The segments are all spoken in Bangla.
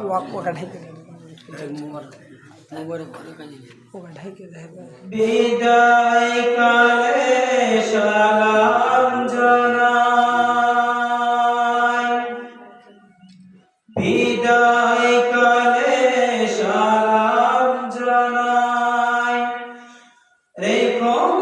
वो कढ़ाई বিদায় কালে সালাম জানাই। বিদায় কালে সালাম জানাই। রেখো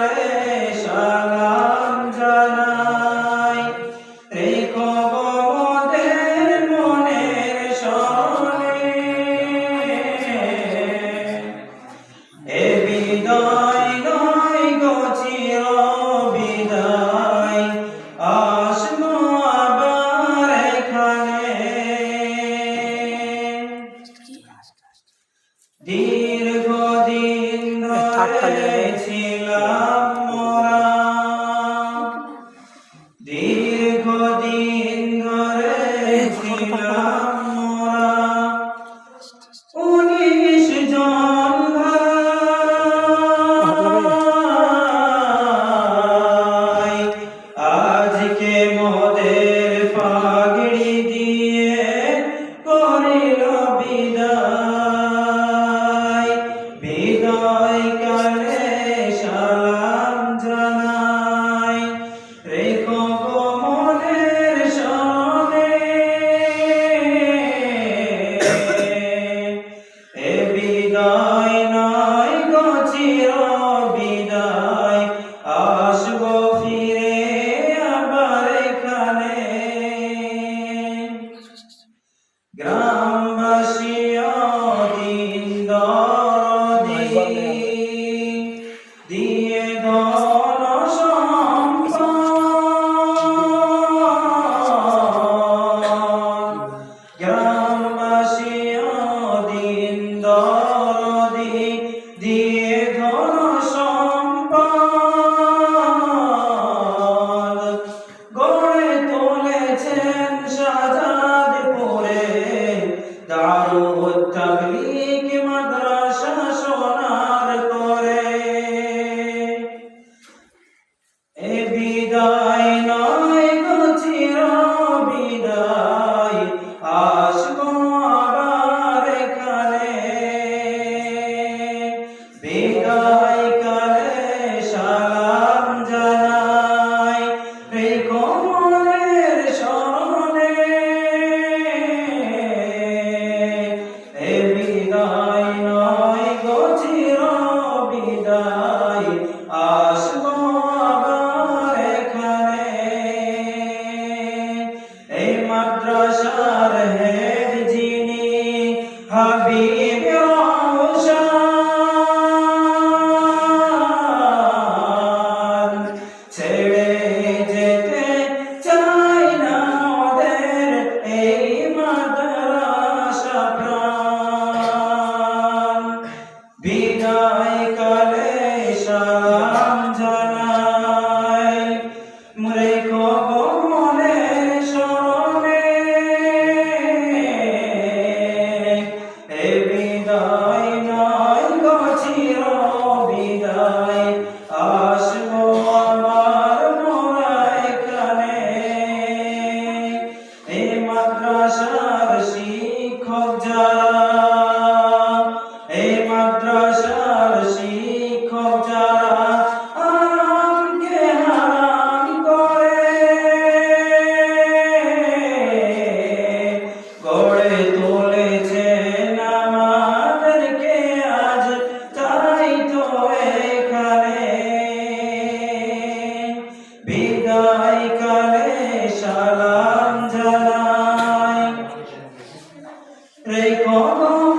দিয়ে দশ বিদায় নয় মাদ্রাসার হেড যিনি হাবিব ছেড়ে যেতে চাই না ওদের এই মাদ্রাসা প্রাণ। কদম